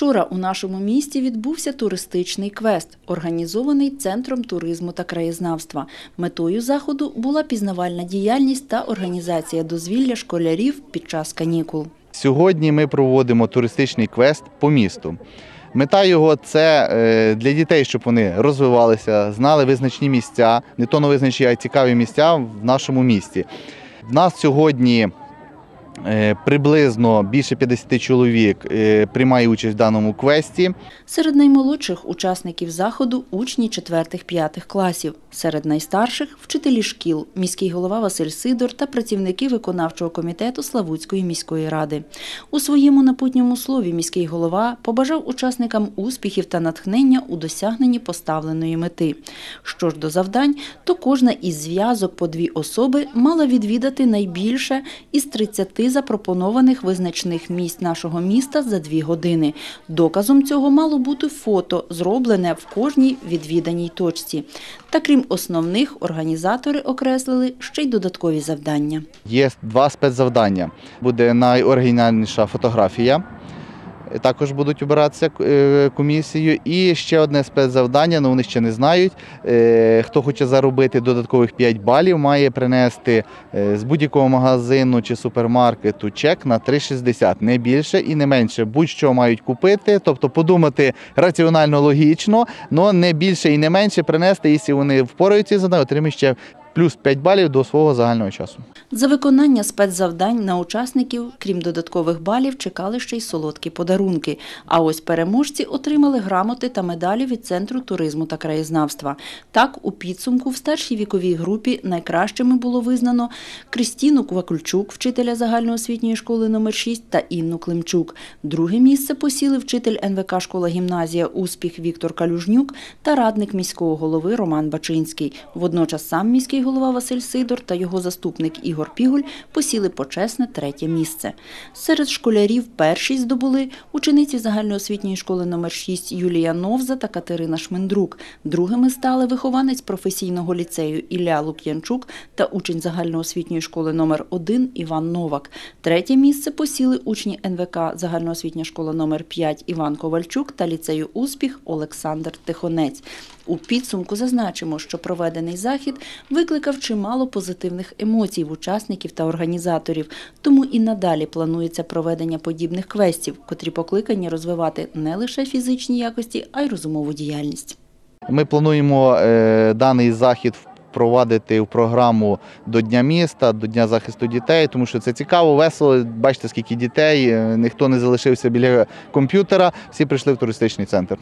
Вчора у нашому місті відбувся туристичний квест, організований Центром туризму та краєзнавства. Метою заходу була пізнавальна діяльність та організація дозвілля школярів під час канікул. Сьогодні ми проводимо туристичний квест по місту. Мета його це е, для дітей, щоб вони розвивалися, знали визначні місця, не то визначні, а й цікаві місця в нашому місті. В нас сьогодні приблизно більше 50 чоловік е, приймає участь в даному квесті. Серед наймолодших учасників заходу учні 4-5 класів. Серед найстарших вчителі шкіл, міський голова Василь Сидор та працівники виконавчого комітету Славутської міської ради. У своєму напутньому слові міський голова побажав учасникам успіхів та натхнення у досягненні поставленої мети. Що ж до завдань, то кожна із зв'язок по дві особи мала відвідати найбільше із 30 запропонованих визначних місць нашого міста за дві години. Доказом цього мало бути фото, зроблене в кожній відвіданій точці. Та крім основних, організатори окреслили ще й додаткові завдання. Є два спецзавдання. Буде найоригінальніша фотографія. Також будуть обиратися е, комісією. І ще одне спецзавдання, але вони ще не знають. Е, Хто хоче заробити додаткових 5 балів, має принести е, з будь-якого магазину чи супермаркету чек на 3,60, не більше і не менше. Будь-що мають купити, тобто подумати раціонально логічно, але не більше і не менше принести, якщо вони впораються з задачею, отримають ще плюс 5 балів до свого загального часу. За виконання спецзавдань на учасників, крім додаткових балів, чекали ще й солодкі подарунки. А ось переможці отримали грамоти та медалі від Центру туризму та краєзнавства. Так, у підсумку в старшій віковій групі найкращими було визнано Крістіну Квакульчук, вчителя загальноосвітньої школи номер 6 та Інну Климчук. Друге місце посіли вчитель НВК школа-гімназія «Успіх» Віктор Калюжнюк та радник міського голови Роман Бачинський. Водночас сам міський голова Василь Сидор та його заступник Ігор Пігуль посіли почесне третє місце. Серед школярів першість здобули учениці загальноосвітньої школи номер 6 Юлія Новза та Катерина Шмендрук. Другими стали вихованець професійного ліцею Ілля Лук'янчук та учень загальноосвітньої школи номер 1 Іван Новак. Третє місце посіли учні НВК загальноосвітня школа номер 5 Іван Ковальчук та ліцею Успіх Олександр Тихонець. У підсумку зазначимо, що проведений захід викликав чимало позитивних емоцій в учасників та організаторів, тому і надалі планується проведення подібних квестів, котрі покликані розвивати не лише фізичні якості, а й розумову діяльність. Ми плануємо е, даний захід впровадити в програму до Дня міста, до Дня захисту дітей, тому що це цікаво, весело. Бачите, скільки дітей, е, ніхто не залишився біля комп'ютера, всі прийшли в туристичний центр.